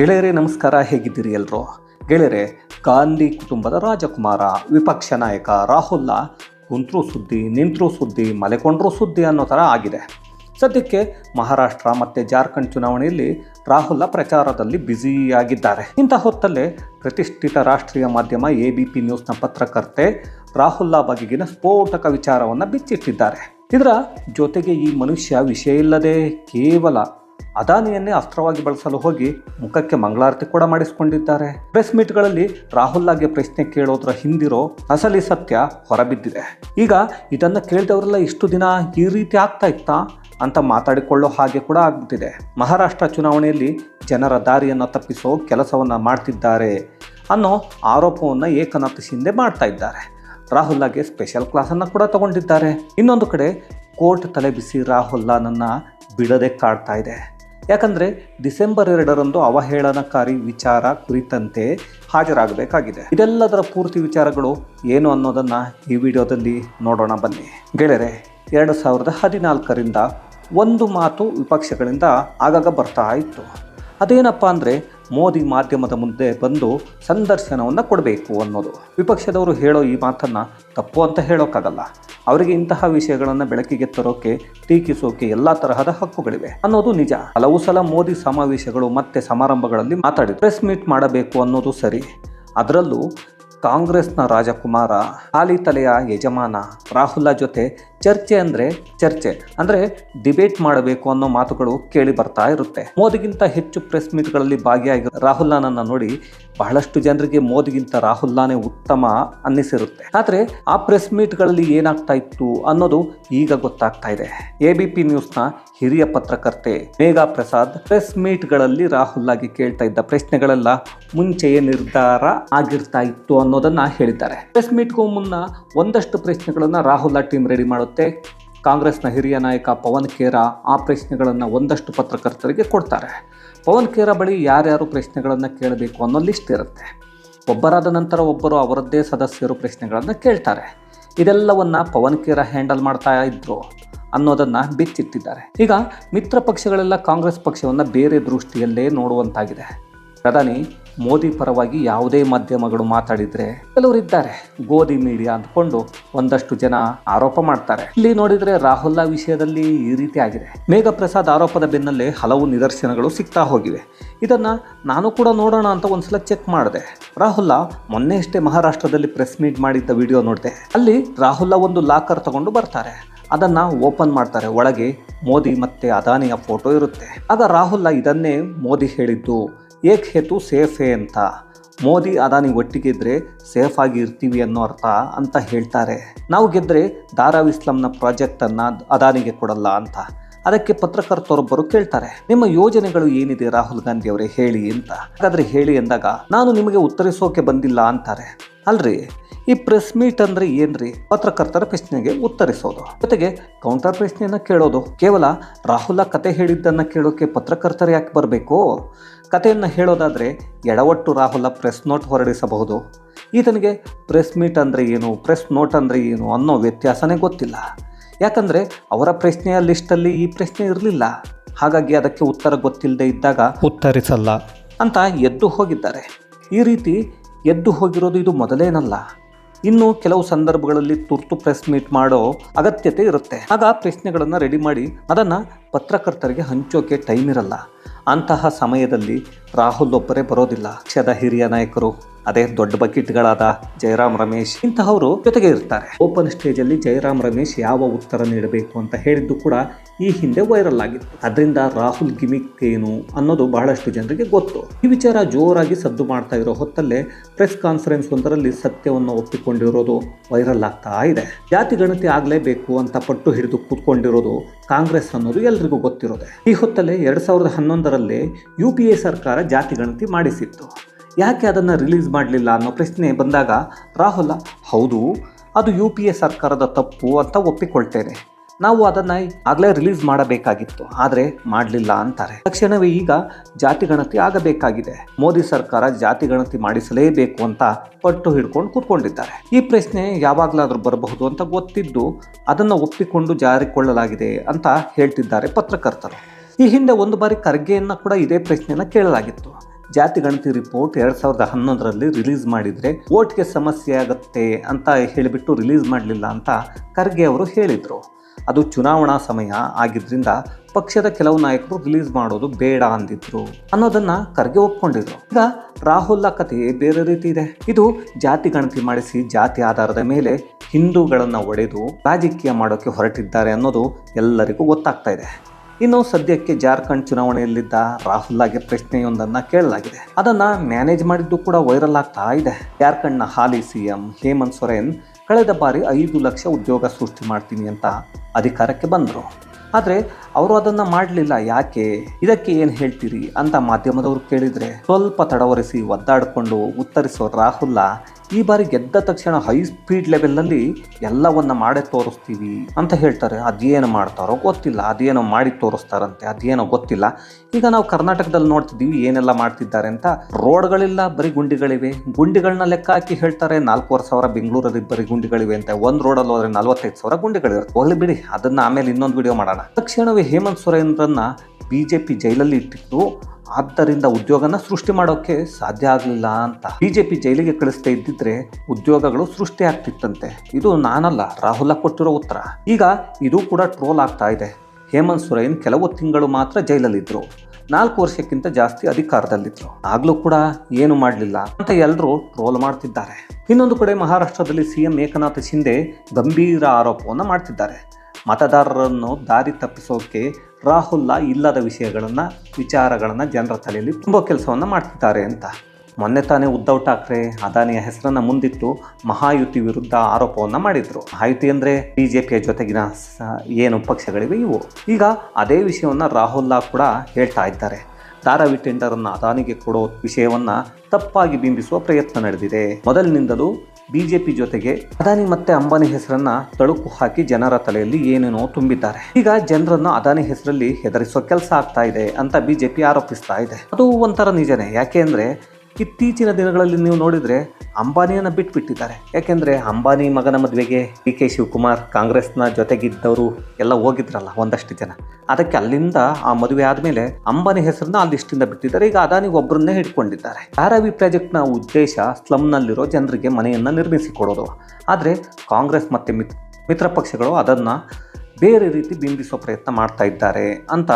ಗೆಳೆಯರೇ, ನಮಸ್ಕಾರ. ಹೇಗಿದ್ದೀರಿ ಎಲ್ಲರೂ ಗೆಳೆಯರೆ, ಗಾಂಧಿ ಕುಟುಂಬದ ರಾಜಕುಮಾರ, ವಿಪಕ್ಷ ನಾಯಕ ರಾಹುಲ್ ಕುಂತ್ರೂ ಸುದ್ದಿ, ನಿಂತರೂ ಸುದ್ದಿ, ಮಲೆಕೊಂಡ್ರೂ ಸುದ್ದಿ ಅನ್ನೋ ಥರ ಆಗಿದೆ. ಸದ್ಯಕ್ಕೆ ಮಹಾರಾಷ್ಟ್ರ ಮತ್ತು ಜಾರ್ಖಂಡ್ ಚುನಾವಣೆಯಲ್ಲಿ ರಾಹುಲ್ನ ಪ್ರಚಾರದಲ್ಲಿ ಬ್ಯುಸಿಯಾಗಿದ್ದಾರೆ. ಇಂಥ ಹೊತ್ತಲ್ಲೇ ಪ್ರತಿಷ್ಠಿತ ರಾಷ್ಟ್ರೀಯ ಮಾಧ್ಯಮ ಎ ಬಿ ಪಿ ನ್ಯೂಸ್ನ ಪತ್ರಕರ್ತೆ ರಾಹುಲ್ ಬಗೆಗಿನ ಸ್ಫೋಟಕ ವಿಚಾರವನ್ನು ಬಿಚ್ಚಿಟ್ಟಿದ್ದಾರೆ. ಇದರ ಜೊತೆಗೆ ಈ ಮನುಷ್ಯ ವಿಷಯ ಇಲ್ಲದೆ ಕೇವಲ ಅದಾನಿಯನ್ನೇ ಅಸ್ತ್ರವಾಗಿ ಬಳಸಲು ಹೋಗಿ ಮುಖಕ್ಕೆ ಮಂಗಳಾರತಿ ಕೂಡ ಮಾಡಿಸಿಕೊಂಡಿದ್ದಾರೆ. ಪ್ರೆಸ್ ಮೀಟ್ಗಳಲ್ಲಿ ರಾಹುಲ್ಗೆ ಪ್ರಶ್ನೆ ಕೇಳೋದ್ರ ಹಿಂದಿರೋ ಅಸಲಿ ಸತ್ಯ ಹೊರಬಿದ್ದಿದೆ. ಈಗ ಇದನ್ನು ಕೇಳಿದವರೆಲ್ಲ ಇಷ್ಟು ದಿನ ಈ ರೀತಿ ಆಗ್ತಾ ಇತ್ತಾ ಅಂತ ಮಾತಾಡಿಕೊಳ್ಳೋ ಹಾಗೆ ಕೂಡ ಆಗ್ಬಿಟ್ಟಿದೆ. ಮಹಾರಾಷ್ಟ್ರ ಚುನಾವಣೆಯಲ್ಲಿ ಜನರ ದಾರಿಯನ್ನು ತಪ್ಪಿಸೋ ಕೆಲಸವನ್ನು ಮಾಡ್ತಿದ್ದಾರೆ ಅನ್ನೋ ಆರೋಪವನ್ನು ಏಕನಾಥ ಶಿಂದೆ ಮಾಡ್ತಾ ಇದ್ದಾರೆ. ರಾಹುಲ್ಗೆ ಸ್ಪೆಷಲ್ ಕ್ಲಾಸನ್ನು ಕೂಡ ತಗೊಂಡಿದ್ದಾರೆ. ಇನ್ನೊಂದು ಕಡೆ ಕೋರ್ಟ್ ತಲೆ ಬಿಸಿ ರಾಹುಲ್ನನ್ನ ಬಿಡದೆ ಕಾಡ್ತಾ ಇದೆ. ಯಾಕಂದರೆ ಡಿಸೆಂಬರ್ ಎರಡರಂದು ಅವಹೇಳನಕಾರಿ ವಿಚಾರ ಕುರಿತಂತೆ ಹಾಜರಾಗಬೇಕಾಗಿದೆ. ಇದೆಲ್ಲದರ ಪೂರ್ತಿ ವಿಚಾರಗಳು ಏನು ಅನ್ನೋದನ್ನು ಈ ವಿಡಿಯೋದಲ್ಲಿ ನೋಡೋಣ ಬನ್ನಿ. ಗೆಳೆಯರೆ, ಎರಡು ಸಾವಿರದ ಹದಿನಾಲ್ಕರಿಂದ ಒಂದು ಮಾತು ವಿಪಕ್ಷಗಳಿಂದ ಆಗಾಗ ಬರ್ತಾ ಇತ್ತು. ಅದೇನಪ್ಪ ಅಂದರೆ ಮೋದಿ ಮಾಧ್ಯಮದ ಮುಂದೆ ಬಂದು ಸಂದರ್ಶನವನ್ನು ಕೊಡಬೇಕು ಅನ್ನೋದು. ವಿಪಕ್ಷದವರು ಹೇಳೋ ಈ ಮಾತನ್ನು ತಪ್ಪು ಅಂತ ಹೇಳೋಕ್ಕಾಗಲ್ಲ ಅವರಿಗೆ ಇಂತಹ ವಿಷಯಗಳನ್ನು ಬೆಳಕಿಗೆ ತರೋಕೆ, ಟೀಕಿಸೋಕೆ ಎಲ್ಲ ತರಹದ ಹಕ್ಕುಗಳಿವೆ ಅನ್ನೋದು ನಿಜ. ಹಲವು ಸಲ ಮೋದಿ ಸಮಾವೇಶಗಳು ಮತ್ತೆ ಸಮಾರಂಭಗಳಲ್ಲಿ ಮಾತಾಡಿ ಪ್ರೆಸ್ ಮೀಟ್ ಮಾಡಬೇಕು ಅನ್ನೋದು ಸರಿ. ಅದರಲ್ಲೂ ಕಾಂಗ್ರೆಸ್ನ ರಾಜಕುಮಾರ ಖಾಲಿ ತಲೆಯ ಯಜಮಾನ ರಾಹುಲ ಜೊತೆ ಚರ್ಚೆ ಅಂದರೆ ಚರ್ಚೆ, ಅಂದ್ರೆ ಡಿಬೇಟ್ ಮಾಡಬೇಕು ಅನ್ನೋ ಮಾತುಗಳು ಕೇಳಿ ಬರ್ತಾ ಇರುತ್ತೆ. ಮೋದಿಗಿಂತ ಹೆಚ್ಚು ಪ್ರೆಸ್ ಮೀಟ್ಗಳಲ್ಲಿ ಭಾಗಿಯಾಗಿ ರಾಹುಲ್ನನ್ನ ನೋಡಿ ಬಹಳಷ್ಟು ಜನರಿಗೆ ಮೋದಿಗಿಂತ ರಾಹುಲ್ನಾನೇ ಉತ್ತಮ ಅನ್ನಿಸಿರುತ್ತೆ. ಆದರೆ ಆ ಪ್ರೆಸ್ ಮೀಟ್ಗಳಲ್ಲಿ ಏನಾಗ್ತಾ ಇತ್ತು ಅನ್ನೋದು ಈಗ ಗೊತ್ತಾಗ್ತಾ ಇದೆ. ಎ ಬಿ ಪಿ ನ್ಯೂಸ್ನ ಹಿರಿಯ ಪತ್ರಕರ್ತೆ ಮೇಘಾ ಪ್ರಸಾದ್ ಪ್ರೆಸ್ ಮೀಟ್ಗಳಲ್ಲಿ ಆಗಿ ಕೇಳ್ತಾ ಇದ್ದ ಪ್ರಶ್ನೆಗಳೆಲ್ಲ ಮುಂಚೆಯೇ ನಿರ್ಧಾರ ಆಗಿರ್ತಾ ಇತ್ತು ಅನ್ನೋದನ್ನ ಹೇಳಿದ್ದಾರೆ. ಪ್ರೆಸ್ ಮೀಟ್ಗೂ ಮುನ್ನ ಒಂದಷ್ಟು ಪ್ರಶ್ನೆಗಳನ್ನ ರಾಹುಲ್ ಟೀಮ್ ರೆಡಿ ಮಾಡುತ್ತೆ ಕಾಂಗ್ರೆಸ್ನ ಹಿರಿಯ ನಾಯಕ ಪವನ್ ಖೇರಾ ಆ ಪ್ರಶ್ನೆಗಳನ್ನು ಒಂದಷ್ಟು ಪತ್ರಕರ್ತರಿಗೆ ಕೊಡ್ತಾರೆ. ಪವನ್ ಖೇರಾ ಬಳಿ ಯಾರ್ಯಾರು ಪ್ರಶ್ನೆಗಳನ್ನು ಕೇಳಬೇಕು ಅನ್ನೋ ಲಿಸ್ಟ್ ಇರುತ್ತೆ. ಒಬ್ಬರಾದ ನಂತರ ಒಬ್ಬರು ಅವರದ್ದೇ ಸದಸ್ಯರು ಪ್ರಶ್ನೆಗಳನ್ನು ಕೇಳ್ತಾರೆ. ಇದೆಲ್ಲವನ್ನು ಪವನ್ ಖೇರಾ ಹ್ಯಾಂಡಲ್ ಮಾಡ್ತಾ ಇದ್ರು ಅನ್ನೋದನ್ನು ಬಿಚ್ಚಿಟ್ಟಿದ್ದಾರೆ. ಈಗ ಮಿತ್ರ ಪಕ್ಷಗಳೆಲ್ಲ ಕಾಂಗ್ರೆಸ್ ಪಕ್ಷವನ್ನು ಬೇರೆ ದೃಷ್ಟಿಯಲ್ಲೇ ನೋಡುವಂತಾಗಿದೆ. ಪ್ರಧಾನಿ ಮೋದಿ ಪರವಾಗಿ ಯಾವುದೇ ಮಾಧ್ಯಮಗಳು ಮಾತಾಡಿದ್ರೆ ಕೆಲವರಿದ್ದಾರೆ ಗೋಧಿ ಮೀಡಿಯಾ ಅಂದ್ಕೊಂಡು ಒಂದಷ್ಟು ಜನ ಆರೋಪ ಮಾಡ್ತಾರೆ. ಇಲ್ಲಿ ನೋಡಿದ್ರೆ ರಾಹುಲ್ ವಿಷಯದಲ್ಲಿ ಈ ರೀತಿ ಆಗಿದೆ. ಮೇಘಪ್ರಸಾದ್ ಆರೋಪದ ಬೆನ್ನಲ್ಲೇ ಹಲವು ನಿದರ್ಶನಗಳು ಸಿಗ್ತಾ ಹೋಗಿವೆ. ಇದನ್ನ ನಾನು ಕೂಡ ನೋಡೋಣ ಅಂತ ಒಂದ್ಸಲ ಚೆಕ್ ಮಾಡಿದೆ. ರಾಹುಲ್ ಮೊನ್ನೆಯಷ್ಟೇ ಮಹಾರಾಷ್ಟ್ರದಲ್ಲಿ ಪ್ರೆಸ್ ಮೀಟ್ ಮಾಡಿದ್ದ ವಿಡಿಯೋ ನೋಡಿದೆ. ಅಲ್ಲಿ ರಾಹುಲ್ ಒಂದು ಲಾಕರ್ ತಗೊಂಡು ಬರ್ತಾರೆ. ಅದನ್ನ ಓಪನ್ ಮಾಡ್ತಾರೆ. ಒಳಗೆ ಮೋದಿ ಮತ್ತೆ ಅದಾನಿಯ ಫೋಟೋ ಇರುತ್ತೆ. ಆಗ ರಾಹುಲ್ ಇದನ್ನೇ ಮೋದಿ ಹೇಳಿದ್ದು. ಏಕ್ ಹೇತು ಸೇಫೇ ಅಂತ. ಮೋದಿ ಅದಾನಿ ಒಟ್ಟಿಗಿದ್ರೆ ಸೇಫ್ ಆಗಿ ಇರ್ತೀವಿ ಅನ್ನೋ ಅರ್ಥ ಅಂತ ಹೇಳ್ತಾರೆ. ನಾವು ಗೆದ್ರೆ ದಾರಾ ಇಸ್ಲಾಂನ ಪ್ರಾಜೆಕ್ಟನ್ನು ಅದಾನಿಗೆ ಕೊಡಲ್ಲ ಅಂತ. ಅದಕ್ಕೆ ಪತ್ರಕರ್ತರೊಬ್ಬರು ಕೇಳ್ತಾರೆ, ನಿಮ್ಮ ಯೋಜನೆಗಳು ಏನಿದೆ ರಾಹುಲ್ ಗಾಂಧಿ ಅವರೇ, ಹೇಳಿ ಅಂತ. ಹಾಗಾದರೆ ಹೇಳಿ ಅಂದಾಗ, ನಾನು ನಿಮಗೆ ಉತ್ತರಿಸೋಕೆ ಬಂದಿಲ್ಲ ಅಂತಾರೆ. ಅಲ್ರಿ? ಈ ಪ್ರೆಸ್ ಮೀಟ್ ಅಂದ್ರೆ ಏನ್ರಿ? ಪತ್ರಕರ್ತರ ಪ್ರಶ್ನೆಗೆ ಉತ್ತರಿಸೋದು. ಜೊತೆಗೆ ಕೌಂಟರ್ ಪ್ರಶ್ನೆಯನ್ನ ಕೇಳೋದು. ಕೇವಲ ರಾಹುಲ ಕತೆ ಹೇಳಿದ್ದನ್ನ ಕೇಳೋಕೆ ಪತ್ರಕರ್ತರು ಯಾಕೆ ಬರಬೇಕು? ಕಥೆಯನ್ನು ಹೇಳೋದಾದರೆ ಎಡವಟ್ಟು ರಾಹುಲ ಪ್ರೆಸ್ ನೋಟ್ ಹೊರಡಿಸಬಹುದು. ಈತನಿಗೆ ಪ್ರೆಸ್ ಮೀಟ್ ಅಂದರೆ ಏನು ಪ್ರೆಸ್ ನೋಟ್ ಅಂದರೆ ಏನು ಅನ್ನೋ ವ್ಯತ್ಯಾಸನೇ ಗೊತ್ತಿಲ್ಲ. ಯಾಕಂದರೆ ಅವರ ಪ್ರಶ್ನೆಯ ಲಿಸ್ಟಲ್ಲಿ ಈ ಪ್ರಶ್ನೆ ಇರಲಿಲ್ಲ. ಹಾಗಾಗಿ ಅದಕ್ಕೆ ಉತ್ತರ ಗೊತ್ತಿಲ್ಲದೆ ಇದ್ದಾಗ ಉತ್ತರಿಸಲ್ಲ. ಅಂತ ಎದ್ದು ಹೋಗಿದ್ದಾರೆ. ಈ ರೀತಿ ಎದ್ದು ಹೋಗಿರೋದು ಇದು ಮೊದಲೇನಲ್ಲ. ಇನ್ನು ಕೆಲವು ಸಂದರ್ಭಗಳಲ್ಲಿ ತುರ್ತು ಪ್ರೆಸ್ ಮೀಟ್ ಮಾಡೋ ಅಗತ್ಯತೆ ಇರುತ್ತೆ. ಆಗ ಪ್ರಶ್ನೆಗಳನ್ನು ರೆಡಿ ಮಾಡಿ ಅದನ್ನು ಪತ್ರಕರ್ತರಿಗೆ ಹಂಚೋಕೆ ಟೈಮ್ ಇರಲ್ಲ. ಅಂತಹ ಸಮಯದಲ್ಲಿ ರಾಹುಲ್ ಒಬ್ಬರೇ ಬರೋದಿಲ್ಲ ಪಕ್ಷದ ಹಿರಿಯ ನಾಯಕರು. ಅದೇ ದೊಡ್ಡ ಬಕೆಟ್ಗಳಾದ ಜಯರಾಮ್ ರಮೇಶ್ ಇಂತಹವರು ಜೊತೆಗೆ ಇರ್ತಾರೆ. ಓಪನ್ ಸ್ಟೇಜ್ ಅಲ್ಲಿ ಜಯರಾಮ್ ರಮೇಶ್ ಯಾವ ಉತ್ತರ ನೀಡಬೇಕು ಅಂತ ಹೇಳಿದ್ದು ಕೂಡ ಈ ಹಿಂದೆ ವೈರಲ್ ಆಗಿತ್ತು. ಅದರಿಂದ ರಾಹುಲ್ ಗಿಮಿಕ್ ಏನು ಅನ್ನೋದು ಬಹಳಷ್ಟು ಜನರಿಗೆ ಗೊತ್ತು. ಈ ವಿಚಾರ ಜೋರಾಗಿ ಸದ್ದು ಮಾಡ್ತಾ ಇರೋ ಹೊತ್ತಲ್ಲೇ ಪ್ರೆಸ್ ಕಾನ್ಫರೆನ್ಸ್ ಒಂದರಲ್ಲಿ ಸತ್ಯವನ್ನು ಒಪ್ಪಿಕೊಂಡಿರೋದು ವೈರಲ್ ಆಗ್ತಾ ಇದೆ. ಜಾತಿ ಗಣತಿ ಆಗಲೇಬೇಕು ಅಂತ ಪಟ್ಟು ಹಿಡಿದು ಕೂತ್ಕೊಂಡಿರೋದು ಕಾಂಗ್ರೆಸ್ ಅನ್ನೋದು ಎಲ್ರಿಗೂ ಗೊತ್ತಿರೋದೆ. ಈ ಹೊತ್ತಲ್ಲೇ ಎರಡ್ ಸಾವಿರದ ಹನ್ನೊಂದರಲ್ಲೇ ಯು ಪಿ ಎ ಸರ್ಕಾರ ಜಾತಿ ಗಣತಿ ಮಾಡಿಸಿತ್ತು. ಯಾಕೆ ಅದನ್ನು ರಿಲೀಸ್ ಮಾಡಲಿಲ್ಲ ಅನ್ನೋ ಪ್ರಶ್ನೆ ಬಂದಾಗ, ರಾಹುಲ್, ಹೌದು, ಅದು ಯು ಪಿ ಎ ಸರ್ಕಾರದ ತಪ್ಪು ಅಂತ ಒಪ್ಪಿಕೊಳ್ತೇನೆ. ನಾವು ಅದನ್ನು ಆಗಲೇ ರಿಲೀಸ್ ಮಾಡಬೇಕಾಗಿತ್ತು, ಆದರೆ ಮಾಡಲಿಲ್ಲ ಅಂತಾರೆ. ತಕ್ಷಣವೇ ಈಗ ಜಾತಿ ಗಣತಿ ಆಗಬೇಕಾಗಿದೆ. ಮೋದಿ ಸರ್ಕಾರ ಜಾತಿ ಗಣತಿ ಮಾಡಿಸಲೇಬೇಕು ಅಂತ ಪಟ್ಟು ಹಿಡ್ಕೊಂಡು ಕೂತ್ಕೊಂಡಿದ್ದಾರೆ. ಈ ಪ್ರಶ್ನೆ ಯಾವಾಗಲಾದರೂ ಬರಬಹುದು ಅಂತ ಗೊತ್ತಿದ್ದು, ಅದನ್ನು ಒಪ್ಪಿಕೊಂಡು ಜಾರಿಕೊಳ್ಳಲಾಗಿದೆ ಅಂತ ಹೇಳ್ತಿದ್ದಾರೆ ಪತ್ರಕರ್ತರು. ಈ ಹಿಂದೆ ಒಂದು ಬಾರಿ ಖರ್ಗೆಯನ್ನು ಕೂಡ ಇದೇ ಪ್ರಶ್ನೆಯನ್ನು ಕೇಳಲಾಗಿತ್ತು. ಜಾತಿ ಗಣತಿ ರಿಪೋರ್ಟ್ ಎರಡ್ ಸಾವಿರದ ಹನ್ನೊಂದರಲ್ಲಿ ರಿಲೀಸ್ ಮಾಡಿದ್ರೆ ಓಟ್ಗೆ ಸಮಸ್ಯೆ ಆಗುತ್ತೆ ಅಂತ ಹೇಳಿಬಿಟ್ಟು ರಿಲೀಸ್ ಮಾಡಲಿಲ್ಲ ಅಂತ ಖರ್ಗೆ ಅವರು ಹೇಳಿದರು. ಅದು ಚುನಾವಣಾ ಸಮಯ ಆಗಿದ್ದರಿಂದ ಪಕ್ಷದ ಕೆಲವು ನಾಯಕರು ರಿಲೀಸ್ ಮಾಡೋದು ಬೇಡ ಅಂದಿದ್ರು ಅನ್ನೋದನ್ನ ಖರ್ಗೆ ಒಪ್ಕೊಂಡಿದ್ರು. ಈಗ ರಾಹುಲ್ ಕಥೆ ಬೇರೆ ರೀತಿ ಇದೆ. ಇದು ಜಾತಿ ಗಣತಿ ಮಾಡಿಸಿ ಜಾತಿ ಆಧಾರದ ಮೇಲೆ ಹಿಂದೂಗಳನ್ನು ಒಡೆದು ರಾಜಕೀಯ ಮಾಡೋಕೆ ಹೊರಟಿದ್ದಾರೆ ಅನ್ನೋದು ಎಲ್ಲರಿಗೂ ಗೊತ್ತಾಗ್ತಾ ಇದೆ. ಇನ್ನು ಸದ್ಯಕ್ಕೆ ಜಾರ್ಖಂಡ್ ಚುನಾವಣೆಯಲ್ಲಿದ್ದ ರಾಹುಲ್ ಆಗಿ ಪ್ರಶ್ನೆಯೊಂದನ್ನ ಕೇಳಲಾಗಿದೆ. ಅದನ್ನ ಮ್ಯಾನೇಜ್ ಮಾಡಿದ್ದು ಕೂಡ ವೈರಲ್ ಆಗ್ತಾ ಇದೆ. ಜಾರ್ಖಂಡ್ನ ಹಾಲಿ ಸಿಎಂ ಹೇಮಂತ್ ಸೊರೇನ್ ಕಳೆದ ಬಾರಿ ಐದು ಲಕ್ಷ ಉದ್ಯೋಗ ಸೃಷ್ಟಿ ಮಾಡ್ತೀನಿ ಅಂತ ಅಧಿಕಾರಕ್ಕೆ ಬಂದರು. ಆದರೆ ಅವರು ಅದನ್ನು ಮಾಡಲಿಲ್ಲ, ಯಾಕೆ? ಇದಕ್ಕೆ ಏನು ಹೇಳ್ತೀರಿ ಅಂತ ಮಾಧ್ಯಮದವರು ಕೇಳಿದರೆ ಸ್ವಲ್ಪ ತಡವರಿಸಿ ಒದ್ದಾಡಿಕೊಂಡು ಉತ್ತರಿಸೋ ರಾಹುಲ್ಲ ಈ ಬಾರಿ ಗೆದ್ದ ತಕ್ಷಣ ಹೈ ಸ್ಪೀಡ್ ಲೆವೆಲಲ್ಲಿ ಎಲ್ಲವನ್ನ ಮಾಡೇ ತೋರಿಸ್ತೀವಿ ಅಂತ ಹೇಳ್ತಾರೆ. ಅದೇನು ಮಾಡ್ತಾರೋ ಗೊತ್ತಿಲ್ಲ. ಅದೇನೋ ಮಾಡಿ ತೋರಿಸ್ತಾರಂತೆ. ಅದೇನೋ ಗೊತ್ತಿಲ್ಲ. ಈಗ ನಾವು ಕರ್ನಾಟಕದಲ್ಲಿ ನೋಡ್ತಿದ್ದೀವಿ ಏನೆಲ್ಲ ಮಾಡ್ತಿದ್ದಾರೆ ಅಂತ. ರೋಡ್ಗಳಿಲ್ಲ, ಬರೀ ಗುಂಡಿಗಳಿವೆ. ಗುಂಡಿಗಳನ್ನ ಲೆಕ್ಕ ಹಾಕಿ ಹೇಳ್ತಾರೆ, ನಾಲ್ಕೂವರೆ ಸಾವಿರ ಬೆಂಗಳೂರಲ್ಲಿ ಬರೀ ಗುಂಡಿಗಳಿವೆ ಅಂತ. ಒಂದು ರೋಡಲ್ಲಿ ಹೋದ್ರೆ ನಲ್ವತ್ತೈದು ಸಾವಿರ ಗುಂಡಿಗಳಿರುತ್ತೆ ಹೋಗ್ಲಿ ಬಿಡಿ. ಅದನ್ನ ಆಮೇಲೆ ಇನ್ನೊಂದು ವಿಡಿಯೋ ಮಾಡೋಣ. ತಕ್ಷಣವೇ ಹೇಮಂತ್ ಸೊರೇನ್ರನ್ನ ಬಿಜೆಪಿ ಜೈಲಲ್ಲಿ ಇಟ್ಟಿತ್ತು. ಆದ್ದರಿಂದ ಉದ್ಯೋಗನ ಸೃಷ್ಟಿ ಮಾಡೋಕೆ ಸಾಧ್ಯ ಆಗಲಿಲ್ಲ ಅಂತ. ಬಿಜೆಪಿ ಜೈಲಿಗೆ ಕಳಿಸ್ತಾ ಇದ್ದಿದ್ರೆ ಉದ್ಯೋಗಗಳು ಸೃಷ್ಟಿ ಆಗ್ತಿತ್ತಂತೆ. ಇದು ನಾನಲ್ಲ, ರಾಹುಲ ಕೊಟ್ಟಿರೋ ಉತ್ತರ. ಈಗ ಇದು ಕೂಡ ಟ್ರೋಲ್ ಆಗ್ತಾ ಇದೆ. ಹೇಮಂತ್ ಸೊರೇನ್ ಕೆಲವು ತಿಂಗಳು ಮಾತ್ರ ಜೈಲಲ್ಲಿದ್ರು. ನಾಲ್ಕು ವರ್ಷಕ್ಕಿಂತ ಜಾಸ್ತಿ ಅಧಿಕಾರದಲ್ಲಿದ್ರು. ಆಗ್ಲೂ ಕೂಡ ಏನು ಮಾಡಲಿಲ್ಲ ಅಂತ ಎಲ್ಲರೂ ಟ್ರೋಲ್ ಮಾಡ್ತಿದ್ದಾರೆ. ಇನ್ನೊಂದು ಕಡೆ ಮಹಾರಾಷ್ಟ್ರದಲ್ಲಿ ಸಿಎಂ ಏಕನಾಥ್ ಶಿಂದೆ ಗಂಭೀರ ಆರೋಪವನ್ನು ಮಾಡ್ತಿದ್ದಾರೆ. ಮತದಾರರನ್ನು ದಾರಿ ತಪ್ಪಿಸೋಕೆ ರಾಹುಲ್ಲ ಇಲ್ಲದ ವಿಷಯಗಳನ್ನು, ವಿಚಾರಗಳನ್ನು ಜನರ ತಲೆಯಲ್ಲಿ ತುಂಬ ಕೆಲಸವನ್ನು ಮಾಡ್ತಿದ್ದಾರೆ ಅಂತ. ಮೊನ್ನೆ ತಾನೇ ಉದ್ಧವ್ ಠಾಕ್ರೆ ಅದಾನಿಯ ಹೆಸರನ್ನು ಮುಂದಿಟ್ಟು ಮಹಾಯುತಿ ವಿರುದ್ಧ ಆರೋಪವನ್ನು ಮಾಡಿದರು. ಮಹಾಯುತಿ ಅಂದರೆ ಬಿ ಜೆ ಪಿಯ ಜೊತೆಗಿನ ಏನು ಪಕ್ಷಗಳಿವೆ ಇವು? ಈಗ ಅದೇ ವಿಷಯವನ್ನು ರಾಹುಲ್ಲ ಕೂಡ ಹೇಳ್ತಾ ಇದ್ದಾರೆ. ಧಾರಾವಿ ಟೆಂಡರನ್ನು ಅದಾನಿಗೆ ಕೊಡೋ ವಿಷಯವನ್ನು ತಪ್ಪಾಗಿ ಬಿಂಬಿಸುವ ಪ್ರಯತ್ನ ನಡೆದಿದೆ. ಮೊದಲಿನಿಂದಲೂ ಬಿಜೆಪಿ ಜೊತೆಗೆ ಅದಾನಿ ಮತ್ತೆ ಅಂಬಾನಿ ಹೆಸರನ್ನ ತಳುಕು ಹಾಕಿ ಜನರ ತಲೆಯಲ್ಲಿ ಏನೇನೋ ತುಂಬಿದ್ದಾರೆ. ಈಗ ಜನರನ್ನು ಅದಾನಿ ಹೆಸರಲ್ಲಿ ಹೆದರಿಸೋ ಕೆಲಸ ಆಗ್ತಾ ಇದೆ ಅಂತ ಬಿಜೆಪಿ ಆರೋಪಿಸ್ತಾ ಇದೆ. ಅದು ಒಂಥರ ನಿಜನೇ. ಯಾಕೆ ಅಂದ್ರೆ ಇತ್ತೀಚಿನ ದಿನಗಳಲ್ಲಿ ನೀವು ನೋಡಿದ್ರೆ ಅಂಬಾನಿಯನ್ನ ಬಿಟ್ಬಿಟ್ಟಿದ್ದಾರೆ. ಯಾಕೆಂದರೆ ಅಂಬಾನಿ ಮಗನ ಮದುವೆಗೆ ಡಿ ಕೆ ಶಿವಕುಮಾರ್ ಕಾಂಗ್ರೆಸ್ನ ಜೊತೆಗಿದ್ದವರು ಎಲ್ಲ ಹೋಗಿದ್ರಲ್ಲ, ಒಂದಷ್ಟು ಜನ. ಅದಕ್ಕೆ ಅಲ್ಲಿಂದ ಆ ಮದುವೆ ಆದಮೇಲೆ ಅಂಬಾನಿ ಹೆಸರನ್ನ ಆ ಲಿಸ್ಟಿಂದ ಬಿಟ್ಟಿದ್ದಾರೆ. ಈಗ ಅದಾನಿ ಒಬ್ಬರನ್ನೇ ಹಿಡ್ಕೊಂಡಿದ್ದಾರೆ. ಧಾರಾವಿ ಪ್ರಾಜೆಕ್ಟ್ನ ಉದ್ದೇಶ ಸ್ಲಮ್ನಲ್ಲಿರೋ ಜನರಿಗೆ ಮನೆಯನ್ನು ನಿರ್ಮಿಸಿಕೊಡೋದು ಆದರೆ ಕಾಂಗ್ರೆಸ್ ಮತ್ತು ಮಿತ್, ಮಿತ್ರ ಪಕ್ಷಗಳು ಅದನ್ನು ಬೇರೆ ರೀತಿ ಬಿಂಬಿಸೋ ಪ್ರಯತ್ನ ಮಾಡ್ತಾ ಇದ್ದಾರೆ ಅಂತ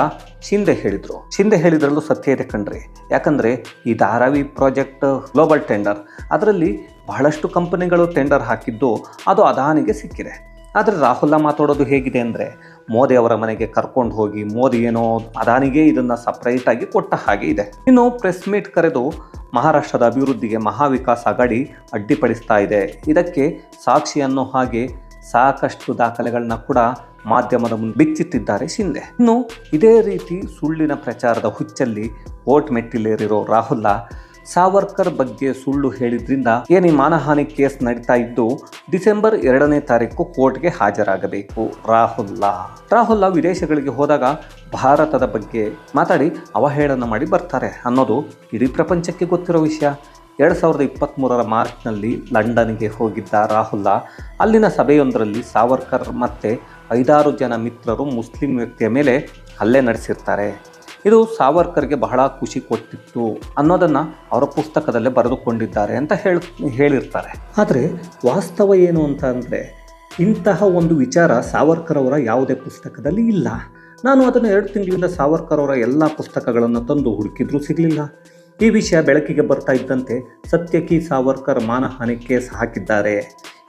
ಶಿಂದೆ ಹೇಳಿದರು. ಶಿಂದೆ ಹೇಳಿದ್ರಲ್ಲೂ ಸತ್ಯ ಇದೆ ಕಣ್ರಿ. ಯಾಕಂದರೆ ಈ ಧಾರಾವಿ ಪ್ರಾಜೆಕ್ಟ್ ಗ್ಲೋಬಲ್ ಟೆಂಡರ್ ಅದರಲ್ಲಿ ಬಹಳಷ್ಟು ಕಂಪನಿಗಳು ಟೆಂಡರ್ ಹಾಕಿದ್ದು ಅದು ಅದಾನಿಗೆ ಸಿಕ್ಕಿದೆ. ಆದರೆ ರಾಹುಲ್ಲ ಮಾತಾಡೋದು ಹೇಗಿದೆ ಅಂದರೆ ಮೋದಿ ಅವರ ಮನೆಗೆ ಕರ್ಕೊಂಡು ಹೋಗಿ ಮೋದಿ ಏನೋ ಅದಾನಿಗೆ ಇದನ್ನು ಸಪ್ರೇಟಾಗಿ ಕೊಟ್ಟ ಹಾಗೆ ಇದೆ. ಇನ್ನು ಪ್ರೆಸ್ ಮೀಟ್ ಕರೆದು ಮಹಾರಾಷ್ಟ್ರದ ಅಭಿವೃದ್ಧಿಗೆ ಮಹಾವಿಕಾಸ್ ಅಗಾಡಿ ಅಡ್ಡಿಪಡಿಸ್ತಾ ಇದೆ. ಇದಕ್ಕೆ ಸಾಕ್ಷಿ ಅನ್ನೋ ಹಾಗೆ ಸಾಕಷ್ಟು ದಾಖಲೆಗಳನ್ನ ಕೂಡ ಮಾಧ್ಯಮದ ಮುಂದೆ ಬಿಚ್ಚಿಟ್ಟಿದ್ದಾರೆ ಶಿಂದೆ ಇನ್ನು ಇದೇ ರೀತಿ ಸುಳ್ಳಿನ ಪ್ರಚಾರದ ಹುಚ್ಚಲ್ಲಿ ಓಟ್ ಮೆಟ್ಟಿಲೇರಿರೋ ರಾಹುಲ್, ಸಾವರ್ಕರ್ ಬಗ್ಗೆ ಸುಳ್ಳು ಹೇಳಿದ್ರಿಂದ ಏನಿ ಮಾನಹಾನಿ ಕೇಸ್ ನಡೀತಾ ಇದ್ದು ಡಿಸೆಂಬರ್ ಎರಡನೇ ತಾರೀಕು ಕೋರ್ಟ್ಗೆ ಹಾಜರಾಗಬೇಕು. ರಾಹುಲ್. ರಾಹುಲ್ಲ ವಿದೇಶಗಳಿಗೆ ಹೋದಾಗ ಭಾರತದ ಬಗ್ಗೆ ಮಾತಾಡಿ ಅವಹೇಳನ ಮಾಡಿ ಬರ್ತಾರೆ ಅನ್ನೋದು ಇಡೀ ಪ್ರಪಂಚಕ್ಕೆ ಗೊತ್ತಿರೋ ವಿಷಯ. ಎರಡು ಸಾವಿರದ ಇಪ್ಪತ್ತ್ಮೂರರ ಮಾರ್ಚ್ನಲ್ಲಿ ಲಂಡನ್ಗೆ ಹೋಗಿದ್ದ ರಾಹುಲ್, ಅಲ್ಲಿನ ಸಭೆಯೊಂದರಲ್ಲಿ ಸಾವರ್ಕರ್ ಮತ್ತು ಐದಾರು ಜನ ಮಿತ್ರರು ಮುಸ್ಲಿಂ ವ್ಯಕ್ತಿಯ ಮೇಲೆ ಹಲ್ಲೆ ನಡೆಸಿರ್ತಾರೆ. ಇದು ಸಾವರ್ಕರ್ಗೆ ಬಹಳ ಖುಷಿ ಕೊಟ್ಟಿತ್ತು ಅನ್ನೋದನ್ನು ಅವರ ಪುಸ್ತಕದಲ್ಲೇ ಬರೆದುಕೊಂಡಿದ್ದಾರೆ ಅಂತ ಹೇಳ, ಹೇಳಿರ್ತಾರೆ. ಆದರೆ ವಾಸ್ತವ ಏನು ಅಂತ ಅಂದರೆ ಇಂತಹ ಒಂದು ವಿಚಾರ ಸಾವರ್ಕರ್ ಅವರ ಯಾವುದೇ ಪುಸ್ತಕದಲ್ಲಿ ಇಲ್ಲ. ನಾನು ಅದನ್ನು ಎರಡು ತಿಂಗಳಿಂದ ಸಾವರ್ಕರ್ ಅವರ ಎಲ್ಲ ಪುಸ್ತಕಗಳನ್ನು ತಂದು ಹುಡುಕಿದ್ರೂ ಸಿಗಲಿಲ್ಲ. ಈ ವಿಷಯ ಬೆಳಕಿಗೆ ಬರ್ತಾ ಇದ್ದಂತೆ ಸತ್ಯಕಿ ಸಾವರ್ಕರ್ ಮಾನಹಾನಿ ಕೇಸ್ ಹಾಕಿದ್ದಾರೆ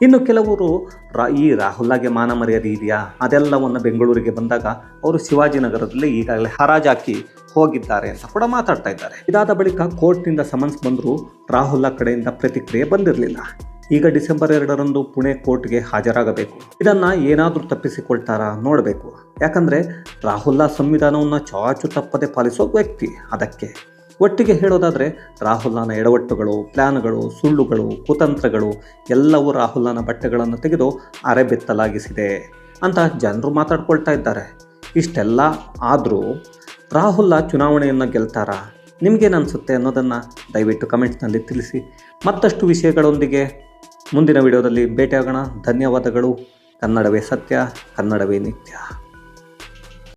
ಇನ್ನು ಕೆಲವರು ರಾ, ಈ ರಾಹುಲ್ಗೆ ಮಾನ ಮರ್ಯಾದೆ ಇದೆಯಾ? ಅದೆಲ್ಲವನ್ನು ಬೆಂಗಳೂರಿಗೆ ಬಂದಾಗ ಅವರು ಶಿವಾಜಿನಗರದಲ್ಲಿ ಈಗಾಗಲೇ ಹರಾಜಾಕಿ ಹೋಗಿದ್ದಾರೆ ಅಂತ ಕೂಡ ಮಾತಾಡ್ತಾ ಇದ್ದಾರೆ. ಇದಾದ ಬಳಿಕ ಕೋರ್ಟ್ನಿಂದ ಸಮನ್ಸ್ ಬಂದರೂ ರಾಹುಲ್ ಕಡೆಯಿಂದ ಪ್ರತಿಕ್ರಿಯೆ ಬಂದಿರಲಿಲ್ಲ. ಈಗ ಡಿಸೆಂಬರ್ ಎರಡರಂದು ಪುಣೆ ಕೋರ್ಟ್ಗೆ ಹಾಜರಾಗಬೇಕು. ಇದನ್ನು ಏನಾದರೂ ತಪ್ಪಿಸಿಕೊಳ್ತಾರಾ ನೋಡಬೇಕು. ಯಾಕಂದರೆ ರಾಹುಲ್ ಸಂವಿಧಾನವನ್ನು ಚಾಚು ತಪ್ಪದೆ ಪಾಲಿಸೋ ವ್ಯಕ್ತಿ ಅದಕ್ಕೆ. ಒಟ್ಟಿಗೆ ಹೇಳೋದಾದರೆ ರಾಹುಲ್ನ ಎಡವಟ್ಟುಗಳು ಪ್ಲ್ಯಾನ್ಗಳು ಸುಳ್ಳುಗಳು, ಕುತಂತ್ರಗಳು ಎಲ್ಲವೂ ರಾಹುಲ್ನ ಬಟ್ಟೆಗಳನ್ನು ತೆಗೆದು ಅರೆಬೆತ್ತಲಾಗಿಸಿದೆ ಅಂತ ಜನರು ಮಾತಾಡ್ಕೊಳ್ತಾ ಇದ್ದಾರೆ. ಇಷ್ಟೆಲ್ಲ ಆದರೂ ರಾಹುಲ್ ಚುನಾವಣೆಯನ್ನು ಗೆಲ್ತಾರಾ? ನಿಮಗೇನು ಅನಿಸುತ್ತೆ ಅನ್ನೋದನ್ನು ದಯವಿಟ್ಟು ಕಮೆಂಟ್ಸ್ನಲ್ಲಿ ತಿಳಿಸಿ. ಮತ್ತಷ್ಟು ವಿಷಯಗಳೊಂದಿಗೆ ಮುಂದಿನ ವಿಡಿಯೋದಲ್ಲಿ ಭೇಟಿಯಾಗೋಣ. ಧನ್ಯವಾದಗಳು. ಕನ್ನಡವೇ ಸತ್ಯ, ಕನ್ನಡವೇ ನಿತ್ಯ.